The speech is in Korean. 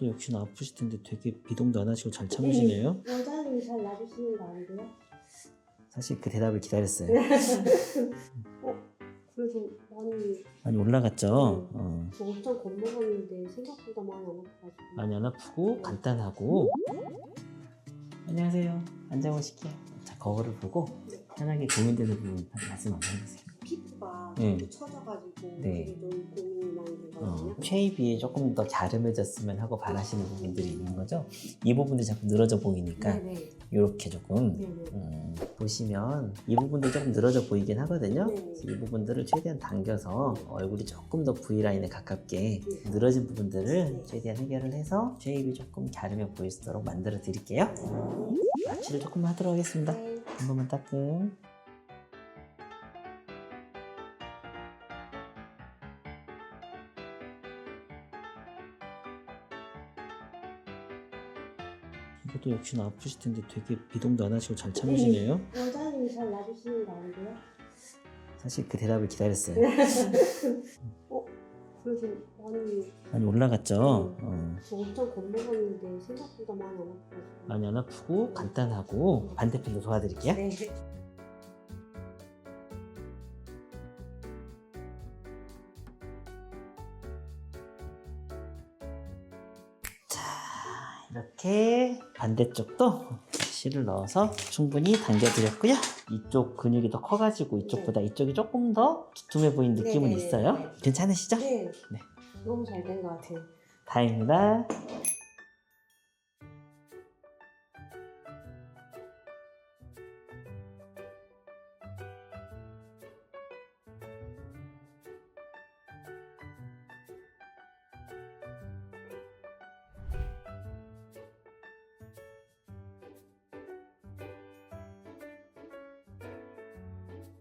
이것도 역시나 아프실 텐데 되게 비동도 안 하시고 잘 참으시네요. 원장님이 잘 놔주시는 거 아니고요? 사실 그 대답을 기다렸어요. 그래서 많이 많이 올라갔죠. 어. 저 엄청 겁먹었는데 생각보다 많이 안 아파가지고 많이 안 아프고 간단하고. 안녕하세요. 앉아보실게요. 자 거울을 보고 편하게 고민되는 부분 말씀 한번 해주세요. 피부가 네. 자꾸 처져가지고 네. 되게 좀고 쉐입이 조금 더 갸름해졌으면 하고 바라시는 부분들이 있는 거죠. 이 부분들이 자꾸 늘어져 보이니까 네네. 이렇게 조금 네네. 음, 보시면 이 부분도 조금 늘어져 보이긴 하거든요. 네. 그래서 이 부분들을 최대한 당겨서 얼굴이 조금 더 V라인에 가깝게 네. 늘어진 부분들을 네. 최대한 해결을 해서 쉐입이 조금 갸름해 보일 수 있도록 만들어 드릴게요. 마취를 조금만 하도록 하겠습니다. 네. 한 번만 따끔. 이것도 역시나 아프실 텐데 되게 비동도 안 하시고 잘 참으시네요. 원장님이 잘 놔주시는 거 아니고요? 사실 그 대답을 기다렸어요. 그래서 많이 많이 올라갔죠. 어. 저 엄청 겁먹었는데 생각보다 많이 안 아파가지고 많이 안 아프고 간단하고 반대편도 도와드릴게요. 네. 이렇게 반대쪽도 실을 넣어서 충분히 당겨드렸고요. 이쪽 근육이 더 커가지고 이쪽보다 이쪽이 조금 더 두툼해 보이는 느낌은 네, 네, 있어요. 네. 괜찮으시죠? 네. 네. 너무 잘 된 것 같아요. 다행입니다.